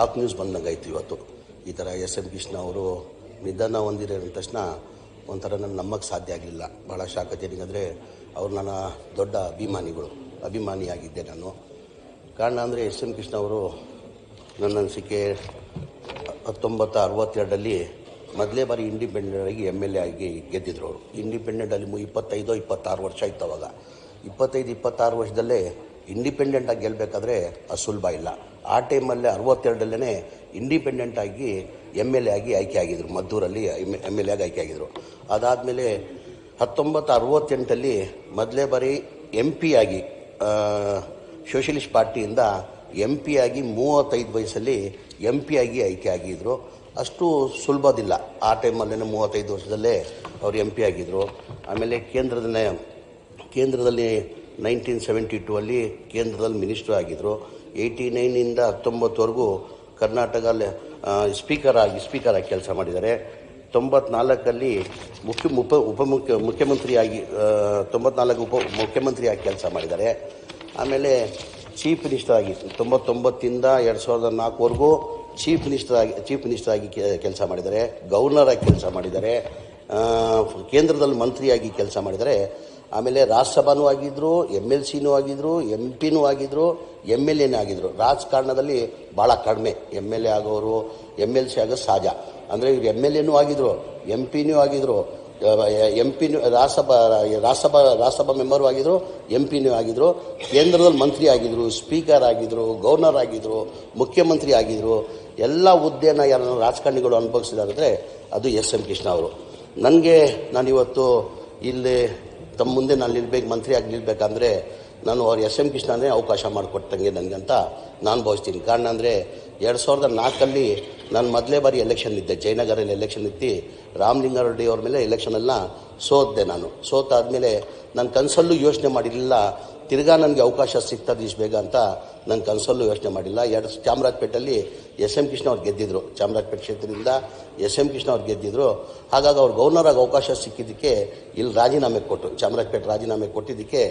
Top news ಬಂದಂಗಾಯ್ತು ಇವತ್ತು. ಈ ಥರ ಎಸ್ ಎಂ ಕೃಷ್ಣ ಅವರು ನಿಧನ ಹೊಂದಿರೋ ತಕ್ಷಣ ಒಂಥರ ನನ್ನ ನಂಬಕ್ಕೆ ಸಾಧ್ಯ ಆಗಲಿಲ್ಲ. ಭಾಳ ಶಾಖ ಏನಿಗಂದರೆ ಅವ್ರು ನನ್ನ ದೊಡ್ಡ ಅಭಿಮಾನಿಗಳು. ಅಭಿಮಾನಿಯಾಗಿದ್ದೆ ನಾನು. ಕಾರಣ ಅಂದರೆ ಎಸ್ ಎಂ ಕೃಷ್ಣ ಅವರು ನನ್ನ ಅನಿಸಿಕೆ ಹತ್ತೊಂಬತ್ತು ಅರವತ್ತೆರಡರಲ್ಲಿ ಮೊದಲೇ ಬಾರಿ ಇಂಡಿಪೆಂಡೆಂಟ್ ಆಗಿ ಎಂ ಎಲ್ ಎ ಆಗಿ ಗೆದ್ದಿದ್ರು ಅವರು. ಇಂಡಿಪೆಂಡೆಂಟಲ್ಲಿ ಮು ಇಪ್ಪತ್ತೈದು ಇಪ್ಪತ್ತಾರು ವರ್ಷ ಇತ್ತು ಅವಾಗ. ಇಪ್ಪತ್ತೈದು, ಇಪ್ಪತ್ತಾರು ವರ್ಷದಲ್ಲೇ ಇಂಡಿಪೆಂಡೆಂಟ್ ಆಗಿ ಗೆಲ್ಲಬೇಕಾದ್ರೆ ಸುಲಭ ಇಲ್ಲ. ಆ ಟೈಮಲ್ಲೇ ಅರವತ್ತೆರಡಲ್ಲೇ ಇಂಡಿಪೆಂಡೆಂಟ್ ಆಗಿ ಎಂ ಎಲ್ ಎ ಆಗಿ ಆಯ್ಕೆ ಆಗಿದ್ರು. ಮದ್ದೂರಲ್ಲಿ ಎಂ ಎಲ್ ಎ ಆಗಿ ಆಯ್ಕೆ ಆಗಿದ್ರು. ಅದಾದಮೇಲೆ ಹತ್ತೊಂಬತ್ತು ಅರವತ್ತೆಂಟಲ್ಲಿ ಮೊದಲೇ ಬಾರಿ ಎಂ ಪಿ ಆಗಿ ಸೋಷಲಿಸ್ಟ್ ಪಾರ್ಟಿಯಿಂದ ಎಂ ಪಿ ಆಗಿ ಮೂವತ್ತೈದು ವಯಸ್ಸಲ್ಲಿ ಎಂ ಪಿ ಆಗಿ ಆಯ್ಕೆ ಆಗಿದ್ದರು ಅಷ್ಟು ಸುಲಭದಿಲ್ಲ. ಆ ಟೈಮಲ್ಲೇ ಮೂವತ್ತೈದು ವರ್ಷದಲ್ಲೇ ಅವರು ಎಂ ಪಿ ಆಗಿದ್ದರು ಆಮೇಲೆ ಕೇಂದ್ರದಲ್ಲೇ ಕೇಂದ್ರದಲ್ಲಿ ನೈನ್ಟೀನ್ ಸೆವೆಂಟಿ ಟೂ ಅಲ್ಲಿ ಕೇಂದ್ರದಲ್ಲಿ ಮಿನಿಸ್ಟರ್ ಆಗಿದ್ದರು ಏಯ್ಟಿ ನೈನಿಂದ ಹತ್ತೊಂಬತ್ತವರೆಗೂ ಕರ್ನಾಟಕದಲ್ಲಿ ಸ್ಪೀಕರ್ ಆಗಿ ಸ್ಪೀಕರ್ ಆಗಿ ಕೆಲಸ ಮಾಡಿದ್ದಾರೆ. ತೊಂಬತ್ನಾಲ್ಕಲ್ಲಿ ಮುಖ್ಯ ಉಪ ಉಪಮುಖ್ಯ ಮುಖ್ಯಮಂತ್ರಿಯಾಗಿ ತೊಂಬತ್ನಾಲ್ಕು ಉಪ ಮುಖ್ಯಮಂತ್ರಿಯಾಗಿ ಕೆಲಸ ಮಾಡಿದ್ದಾರೆ. ಆಮೇಲೆ ಚೀಫ್ ಮಿನಿಸ್ಟರ್ ಆಗಿ, ತೊಂಬತ್ತೊಂಬತ್ತಿಂದ ಎರಡು ಸಾವಿರದ ನಾಲ್ಕುವರೆಗೂ ಚೀಫ್ ಮಿನಿಸ್ಟರ್ ಆಗಿ, ಚೀಫ್ ಮಿನಿಸ್ಟರ್ ಆಗಿ ಕೆಲಸ ಮಾಡಿದ್ದಾರೆ. ಗವರ್ನರ್ ಆಗಿ ಕೆಲಸ ಮಾಡಿದ್ದಾರೆ. ಕೇಂದ್ರದಲ್ಲಿ ಮಂತ್ರಿಯಾಗಿ ಕೆಲಸ ಮಾಡಿದ್ದಾರೆ. ಆಮೇಲೆ ರಾಜ್ಯಸಭಾನೂ ಆಗಿದ್ರು ಎಂ ಎಲ್ ಸಿನೂ ಆಗಿದ್ರು, ಎಂ ಪಿನೂ ಆಗಿದ್ರು ಎಂ ಎಲ್ ಎನೇ ಆಗಿದ್ರು. ರಾಜಕಾರಣದಲ್ಲಿ ಭಾಳ ಕಡಿಮೆ. ಎಂ ಎಲ್ ಎ ಆಗೋರು ಎಂ ಎಲ್ ಸಿ ಆಗೋದು ಸಹಜ. ಅಂದರೆ ಇವ್ರು ಎಂ ಎಲ್ ಎನೂ ಆಗಿದ್ರು, ಎಂ ಪಿನೂ ಆಗಿದ್ರು ಎಂ ಪಿನೂ, ರಾಜ್ಯಸಭಾ ರಾಜ್ಯಸಭಾ ರಾಜ್ಯಸಭಾ ಮೆಂಬರು ಆಗಿದ್ರು, ಎಂ ಪಿನೂ ಆಗಿದ್ರು, ಕೇಂದ್ರದಲ್ಲಿ ಮಂತ್ರಿ ಆಗಿದ್ರು, ಸ್ಪೀಕರ್ ಆಗಿದ್ರು, ಗವರ್ನರ್ ಆಗಿದ್ರು, ಮುಖ್ಯಮಂತ್ರಿ ಆಗಿದ್ರು, ಎಲ್ಲ ಹುದ್ದೆನ ಯಾರು ರಾಜಕಾರಣಿಗಳು ಅನುಭವಿಸಿದಾರೆ ಅದು ಎಸ್ ಎಂ ಕೃಷ್ಣ ಅವರು. ನನಗೆ ನಾನಿವತ್ತು ಇಲ್ಲಿ ತಮ್ಮ ಮುಂದೆ ನಾನು ನಿಲ್ಬೇಕು, ಮಂತ್ರಿಯಾಗಿ ನಿಲ್ಬೇಕಂದ್ರೆ ನಾನು ಅವ್ರು ಎಸ್ ಎಂ ಕೃಷ್ಣನೇ ಅವಕಾಶ ಮಾಡಿಕೊಟ್ಟಂಗೆ ನನಗಂತ ನಾನು ಭಾವಿಸ್ತೀನಿ. ಕಾರಣ ಅಂದರೆ ಎರಡು ಸಾವಿರದ ನಾಲ್ಕಲ್ಲಿ ನಾನು ಮೊದಲೇ ಬಾರಿ ಎಲೆಕ್ಷನ್ ಇದ್ದೆ ಜಯನಗರಲ್ಲಿ ಎಲೆಕ್ಷನ್ ಇತ್ತು ರಾಮಲಿಂಗಾರೆಡ್ಡಿ ಅವ್ರ ಮೇಲೆ ಎಲೆಕ್ಷನೆಲ್ಲ ಸೋತೆ ನಾನು. ಸೋತಾದಮೇಲೆ ನನ್ನ ಕನಸಲ್ಲೂ ಯೋಚನೆ ಮಾಡಿರಲಿಲ್ಲ. ತಿರ್ಗಾ ನನಗೆ ಅವಕಾಶ ಸಿಗ್ತದೆ ಇಷ್ಟು ಬೇಗ ಅಂತ ನನ್ನ ಕನಸಲ್ಲೂ ಯೋಚನೆ ಮಾಡಿಲ್ಲ. ಎರಡು ಚಾಮರಾಜಪೇಟೆಯಲ್ಲಿ ಎಸ್ ಎಂ ಕೃಷ್ಣ ಅವ್ರು ಗೆದ್ದಿದ್ರು. ಚಾಮರಾಜಪೇಟೆ ಕ್ಷೇತ್ರದಿಂದ ಎಸ್ ಎಂ ಕೃಷ್ಣ ಅವ್ರು ಗೆದ್ದಿದ್ರು. ಹಾಗಾಗಿ ಅವ್ರು ಗೌರ್ನರ್ ಆಗಿ ಅವಕಾಶ ಸಿಕ್ಕಿದ್ದಕ್ಕೆ ಇಲ್ಲಿ ರಾಜೀನಾಮೆ ಕೊಟ್ಟು, ಚಾಮರಾಜಪೇಟೆ ರಾಜೀನಾಮೆ ಕೊಟ್ಟಿದ್ದಕ್ಕೆ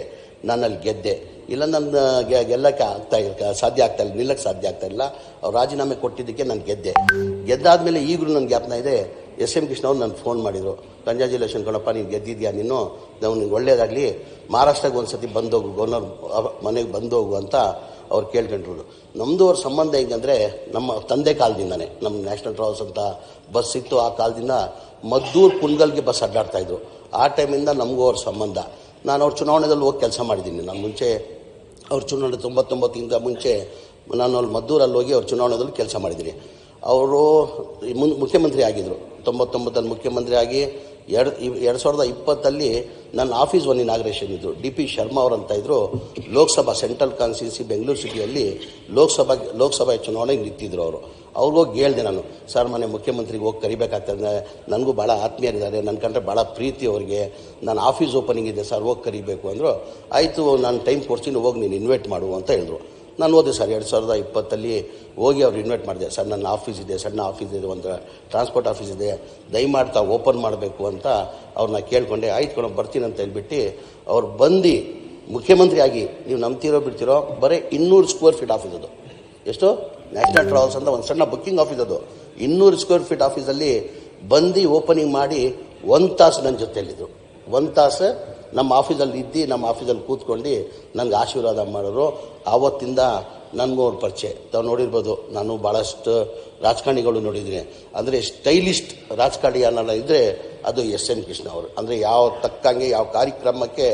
ನಾನು ಅಲ್ಲಿ ಗೆದ್ದೆ. ಇಲ್ಲ ನನ್ನ ಗೆಲ್ಲಕ್ಕೆ ಆಗ್ತಾ ಇಲ್ಲ ಸಾಧ್ಯ ಆಗ್ತಾ ಇಲ್ಲ, ನಿಲ್ಲಕ್ಕೆ ಸಾಧ್ಯ ಆಗ್ತಾ ಇಲ್ಲ. ಅವ್ರು ರಾಜೀನಾಮೆ ಕೊಟ್ಟಿದ್ದಕ್ಕೆ ನಾನು ಗೆದ್ದೆ. ಗೆದ್ದಾದ್ಮೇಲೆ ಈಗಲೂ ನನ್ನ ಜ್ಞಾಪನ ಇದೆ, ಎಸ್ ಎಂ ಕೃಷ್ಣ ಅವ್ರು ನನ್ನ ಫೋನ್ ಮಾಡಿದರು. ಕಂಗ್ರ್ಯಾಚುಲೇಷನ್ ಕಣಪ್ಪ, ನೀನು ಗೆದ್ದಿದ್ಯಾ ನೀನು? ನಾವು ಒಳ್ಳೇದಾಗಲಿ ಮಹಾರಾಷ್ಟ್ರಕ್ಕೆ ಒಂದು ಸತಿ ಬಂದೋಗು ಗವರ್ನರ್ ಮನೆಗೆ ಬಂದೋಗು ಅಂತ ಅವ್ರು ಕೇಳ್ಕೊಂಡ್ರು. ನಮ್ಮದು ಅವ್ರ ಸಂಬಂಧ ಹೆಂಗಂದರೆ, ನಮ್ಮ ತಂದೆ ಕಾಲದಿಂದನೇ. ನಮ್ಮ ನ್ಯಾಷನಲ್ ಟ್ರಾವೆಲ್ಸ್ ಅಂತ ಬಸ್ ಇತ್ತು ಆ ಕಾಲದಿಂದ ಮದ್ದೂರು ಕುನ್ಗಲ್ಗೆ ಬಸ್ ಅಡ್ಡಾಡ್ತಾಯಿದ್ರು ಆ ಟೈಮಿಂದ ನಮಗೂ ಅವ್ರ ಸಂಬಂಧ. ನಾನು ಅವ್ರ ಚುನಾವಣೆಯಲ್ಲಿ ಹೋಗಿ ಕೆಲಸ ಮಾಡಿದ್ದೀನಿ. ನಾನು ಮುಂಚೆ, ಅವ್ರ ಚುನಾವಣೆ ತೊಂಬತ್ತೊಂಬತ್ತಿಂದ ಮುಂಚೆ, ನಾನು ಅಲ್ಲಿ ಮದ್ದೂರಲ್ಲಿ ಹೋಗಿ ಅವ್ರ ಚುನಾವಣೆದಲ್ಲಿ ಕೆಲಸ ಮಾಡಿದ್ದೀನಿ. ಅವರು ಮುಖ್ಯಮಂತ್ರಿ ಆಗಿದ್ದರು ತೊಂಬತ್ತೊಂಬತ್ತಲ್ಲಿ ಮುಖ್ಯಮಂತ್ರಿ ಆಗಿ ಎರಡು ಎರಡು ಸಾವಿರದ ಇಪ್ಪತ್ತಲ್ಲಿ ನನ್ನ ಆಫೀಸ್ ಒಂದು ಇನಾಗ್ರೇಷನ್ ಇದ್ದರು ಡಿ ಪಿ ಶರ್ಮಾ ಅವರಂತ ಇದ್ದರು ಲೋಕಸಭಾ, ಸೆಂಟ್ರಲ್ ಕಾನ್ಸ್ಟಿಟ್ಯೂನ್ಸಿ, ಬೆಂಗಳೂರು ಸಿಟಿಯಲ್ಲಿ ಲೋಕಸಭಾ ಲೋಕಸಭಾ ಚುನಾವಣೆಗೆ ನಿಂತಿದ್ರು ಅವರು. ಅವ್ರಿಗೋಗಿ ಹೇಳ್ದೆ ನಾನು, ಸರ್, ಮನೆ ಮುಖ್ಯಮಂತ್ರಿಗೆ ಹೋಗಿ ಕರಿಬೇಕಾಗ್ತದೆ ನನಗೂ ಭಾಳ ಆತ್ಮೀಯರಿದ್ದಾರೆ. ನನ್ನ ಕಂಡ್ರೆ ಭಾಳ ಪ್ರೀತಿ ಅವ್ರಿಗೆ. ನಾನು ಆಫೀಸ್ ಓಪನಿಂಗ್ ಇದೆ, ಸರ್, ಹೋಗಿ ಕರಿಬೇಕು ಅಂದರು. ಆಯಿತು, ನಾನು ಟೈಮ್ ಕೊಡ್ತೀನಿ, ಹೋಗಿ ನೀನು ಇನ್ವೈಟ್ ಮಾಡು ಅಂತ ಹೇಳಿದ್ರು. ನಾನು ಹೋದೆ ಸರ್, ಎರಡು ಸಾವಿರದ ಇಪ್ಪತ್ತಲ್ಲಿ ಹೋಗಿ ಅವ್ರು ಇನ್ವೈಟ್ ಮಾಡಿದೆ. ಸರ್, ನನ್ನ ಆಫೀಸ್ ಇದೆ, ಸಣ್ಣ ಆಫೀಸ್ ಇದೆ, ಒಂದು ಟ್ರಾನ್ಸ್ಪೋರ್ಟ್ ಆಫೀಸ್ ಇದೆ. ದಯಮಾಡ್ತಾ ಓಪನ್ ಮಾಡಬೇಕು ಅಂತ ಅವ್ರನ್ನ ಕೇಳಿಕೊಂಡೆ. ಆಯ್ತು ಕಣ, ಬರ್ತೀನಿ ಅಂತ ಹೇಳ್ಬಿಟ್ಟು ಅವ್ರು ಬಂದು ಮುಖ್ಯಮಂತ್ರಿಯಾಗಿ, ನೀವು ನಂಬ್ತಿರೋ ಬಿಡ್ತಿರೋ, ಬರೀ ಇನ್ನೂರು ಸ್ಕ್ವೇರ್ ಫೀಟ್ ಆಫೀಸ್ ಅದು. ಎಷ್ಟು? ನ್ಯಾಷನಲ್ ಟ್ರಾವೆಲ್ಸ್ ಅಂತ ಒಂದು ಸಣ್ಣ ಬುಕ್ಕಿಂಗ್ ಆಫೀಸ್ ಅದು. ಇನ್ನೂರು ಸ್ಕ್ವೇರ್ ಫೀಟ್ ಆಫೀಸಲ್ಲಿ ಬಂದು ಓಪನಿಂಗ್ ಮಾಡಿ, ಒಂದು ತಾಸು ನನ್ನ ಜೊತೆಯಲ್ಲಿದ್ದರು ಒಂದು ತಾಸು ನಮ್ಮ ಆಫೀಸಲ್ಲಿ ಇದ್ದು, ನಮ್ಮ ಆಫೀಸಲ್ಲಿ ಕೂತ್ಕೊಂಡು ನನಗೆ ಆಶೀರ್ವಾದ ಮಾಡೋರು. ಆವತ್ತಿಂದ ನನಗೂ ಅವ್ರ ಪರಿಚಯ. ತಾವು ನೋಡಿರ್ಬೋದು, ನಾನು ಭಾಳಷ್ಟು ರಾಜಕಾರಣಿಗಳು ನೋಡಿದ್ದೀನಿ. ಅಂದರೆ ಸ್ಟೈಲಿಸ್ಟ್ ರಾಜಕಾರಣಿ ಅನ್ನೋಲ್ಲ ಇದ್ದರೆ ಅದು ಎಸ್ ಎನ್ ಕೃಷ್ಣ ಅವರು. ಅಂದರೆ ಯಾವ ತಕ್ಕಂಗೆ, ಯಾವ ಕಾರ್ಯಕ್ರಮಕ್ಕೆ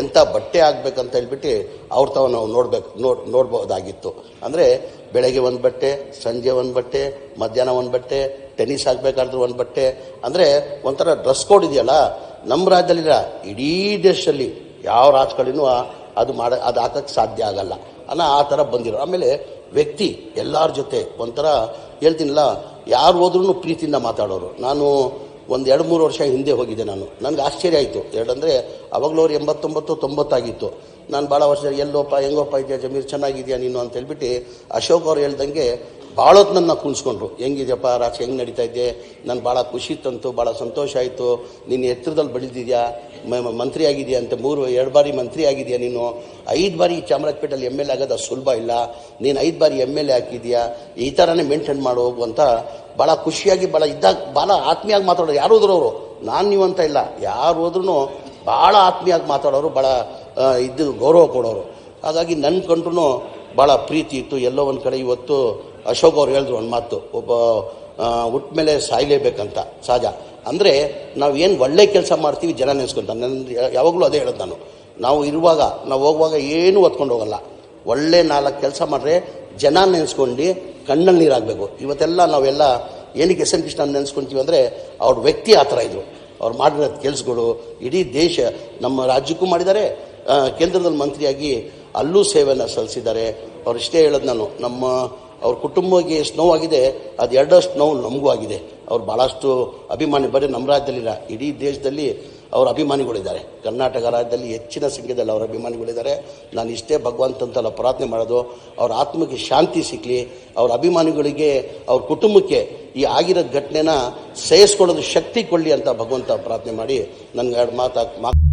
ಎಂಥ ಬಟ್ಟೆ ಆಗಬೇಕಂತ ಹೇಳ್ಬಿಟ್ಟು ಅವ್ರ ತಾವು ನಾವು ನೋಡ್ಬೇಕು ನೋಡ್ ನೋಡ್ಬೋದಾಗಿತ್ತು. ಅಂದರೆ ಬೆಳಗ್ಗೆ ಒಂದು ಬಟ್ಟೆ, ಸಂಜೆ ಒಂದು ಬಟ್ಟೆ, ಮಧ್ಯಾಹ್ನ ಒಂದು ಬಟ್ಟೆ ಟೆನ್ನಿಸ್ ಆಗಬೇಕಾದ್ರೂ ಒಂದು ಬಟ್ಟೆ. ಅಂದರೆ ಒಂಥರ ಡ್ರೆಸ್ ಕೋಡ್ ಇದೆಯಲ್ಲ ನಮ್ಮ ರಾಜ್ಯದಲ್ಲಿಲ್ಲ ಇಡೀ ದೇಶದಲ್ಲಿ ಯಾವ ರಾಜಕಾರಣಿನೂ ಅದು ಮಾಡ ಅದು ಹಾಕಕ್ಕೆ ಸಾಧ್ಯ ಆಗಲ್ಲ. ಅನ್ನ ಆ ಥರ ಬಂದಿರೋ ಆಮೇಲೆ ವ್ಯಕ್ತಿ ಎಲ್ಲರ ಜೊತೆ ಒಂಥರ ಹೇಳ್ತೀನಲ್ಲ, ಯಾರು ಹೋದ್ರೂ ಪ್ರೀತಿಯಿಂದ ಮಾತಾಡೋರು. ನಾನು ಒಂದು ಎರಡು ಮೂರು ವರ್ಷ ಹಿಂದೆ ಹೋಗಿದ್ದೆ ನಾನು. ನನಗೆ ಆಶ್ಚರ್ಯ ಆಯಿತು. ಎರಡಂದರೆ ಅವಾಗಲೂ ಅವ್ರು ಎಂಬತ್ತೊಂಬತ್ತು ತೊಂಬತ್ತಾಗಿತ್ತು. ನಾನು ಭಾಳ ವರ್ಷ ಎಲ್ಲೋಪ್ಪ ಹೆಂಗೋಪ್ಪ ಇದೆಯಾ ಜಮೀರ್, ಚೆನ್ನಾಗಿದೆಯಾ ನೀನು ಅಂತ ಹೇಳ್ಬಿಟ್ಟು ಅಶೋಕ್ ಅವ್ರು ಹೇಳ್ದಂಗೆ ಭಾಳ ಹೊತ್ತು ನನ್ನ ಕುಣಿಸ್ಕೊಂಡ್ರು ಹೆಂಗಿದೆಯಪ್ಪ ರಾಜಕೀಯ ಹೆಂಗೆ ನಡೀತಾ ಇದ್ದೆ ನಾನು ಭಾಳ ಖುಷಿ ತಂತು ಭಾಳ ಸಂತೋಷ ಆಯಿತು. ನಿನ್ನ ಎತ್ತರದಲ್ಲಿ ಬೆಳೆದಿದ್ಯಾ? ಮಂತ್ರಿ ಆಗಿದೆಯಾ ಅಂತ ಮೂರು, ಎರಡು ಬಾರಿ ಮಂತ್ರಿ ಆಗಿದೆಯಾ ನೀನು? ಐದು ಬಾರಿ ಚಾಮರಾಜಪೇಟೆಯಲ್ಲಿ ಎಂ ಎಲ್ ಎ ಆಗೋದು ಸುಲಭ ಇಲ್ಲ. ನೀನು ಐದು ಬಾರಿ ಎಂ ಎಲ್ ಎ ಹಾಕಿದ್ಯಾ? ಈ ಥರನೇ ಮೇಂಟೈನ್ ಮಾಡು ಅಂತ ಭಾಳ ಖುಷಿಯಾಗಿ ಭಾಳ ಇದ್ದಾಗ ಭಾಳ ಆತ್ಮೀಯಾಗಿ ಮಾತಾಡೋರು ಯಾರು ಹೋದ್ರು ಅವರು? ನಾನು ನೀವು ಅಂತ ಇಲ್ಲ. ಯಾರು ಹೋದ್ರೂ ಭಾಳ ಆತ್ಮೀಯಾಗಿ ಮಾತಾಡೋರು ಭಾಳ ಇದು ಗೌರವ ಕೊಡೋರು. ಹಾಗಾಗಿ ನನ್ನ ಕಂಡ್ರೂ ಭಾಳ ಪ್ರೀತಿ ಇತ್ತು. ಎಲ್ಲೋ ಒಂದು ಕಡೆ ಇವತ್ತು ಅಶೋಕ್ ಅವ್ರು ಹೇಳಿದ್ರು ಒಂದು ಮಾತು. ಒಬ್ಬ ಹುಟ್ಟ ಮೇಲೆ ಸಾಯ್ಲೇಬೇಕಂತ ಸಹಜ ಅಂದರೆ ನಾವು ಏನು ಒಳ್ಳೆ ಕೆಲಸ ಮಾಡ್ತೀವಿ ಜನ ನೆನೆಸ್ಕೊಂತ. ನನ್ನ ಯಾವಾಗಲೂ ಅದೇ ಹೇಳೋದು ನಾನು. ನಾವು ಇರುವಾಗ, ನಾವು ಹೋಗುವಾಗ ಏನೂ ಹೊತ್ಕೊಂಡು ಹೋಗಲ್ಲ. ಒಳ್ಳೆ ನಾಲ್ಕು ಕೆಲಸ ಮಾಡಿದ್ರೆ ಜನ ನೆನೆಸ್ಕೊಂಡು ಕಣ್ಣಲ್ಲಿ ನೀರಾಗಬೇಕು. ಇವತ್ತೆಲ್ಲ ನಾವೆಲ್ಲ ಏನಕ್ಕೆ ಎಸ್ ಎನ್ ಕೃಷ್ಣ ನೆನೆಸ್ಕೊಂತೀವಿ ಅಂದರೆ ಅವ್ರ ವ್ಯಕ್ತಿ ಆ ಥರ ಇದ್ರು. ಅವ್ರು ಮಾಡಿರೋ ಕೆಲಸಗಳು, ಇಡೀ ದೇಶ, ನಮ್ಮ ರಾಜ್ಯಕ್ಕೂ ಮಾಡಿದ್ದಾರೆ. ಕೇಂದ್ರದಲ್ಲಿ ಮಂತ್ರಿಯಾಗಿ ಅಲ್ಲೂ ಸೇವೆಯನ್ನು ಸಲ್ಲಿಸಿದ್ದಾರೆ. ಅವ್ರು ಇಷ್ಟೇ ಹೇಳೋದು ನಾನು. ನಮ್ಮ ಅವ್ರ ಕುಟುಂಬಕ್ಕೆ ಎಷ್ಟು ನೋವಾಗಿದೆ ಅದು ಎರಡಷ್ಟು ನೋವು ನಮಗೂ ಆಗಿದೆ. ಅವ್ರು ಭಾಳಷ್ಟು ಅಭಿಮಾನಿ, ಬರೀ ನಮ್ಮ ರಾಜ್ಯದಲ್ಲಿಲ್ಲ, ಇಡೀ ದೇಶದಲ್ಲಿ ಅವ್ರ ಅಭಿಮಾನಿಗಳಿದ್ದಾರೆ. ಕರ್ನಾಟಕ ರಾಜ್ಯದಲ್ಲಿ ಹೆಚ್ಚಿನ ಸಂಖ್ಯೆಯಲ್ಲಿ ಅವರ ಅಭಿಮಾನಿಗಳಿದ್ದಾರೆ. ನಾನು ಇಷ್ಟೇ ಭಗವಂತಂತೆಲ್ಲ ಪ್ರಾರ್ಥನೆ ಮಾಡೋದು, ಅವ್ರ ಆತ್ಮಕ್ಕೆ ಶಾಂತಿ ಸಿಕ್ಕಲಿ ಅವ್ರ ಅಭಿಮಾನಿಗಳಿಗೆ, ಅವ್ರ ಕುಟುಂಬಕ್ಕೆ ಈ ಆಗಿರೋ ಘಟನೆನ ಸಹಿಸ್ಕೊಳ್ಳೋದು ಶಕ್ತಿ ಕೊಡಲಿ ಅಂತ ಭಗವಂತ ಪ್ರಾರ್ಥನೆ ಮಾಡಿ, ನನಗೆ ಎರಡು ಮಾತಾ ಮಾತು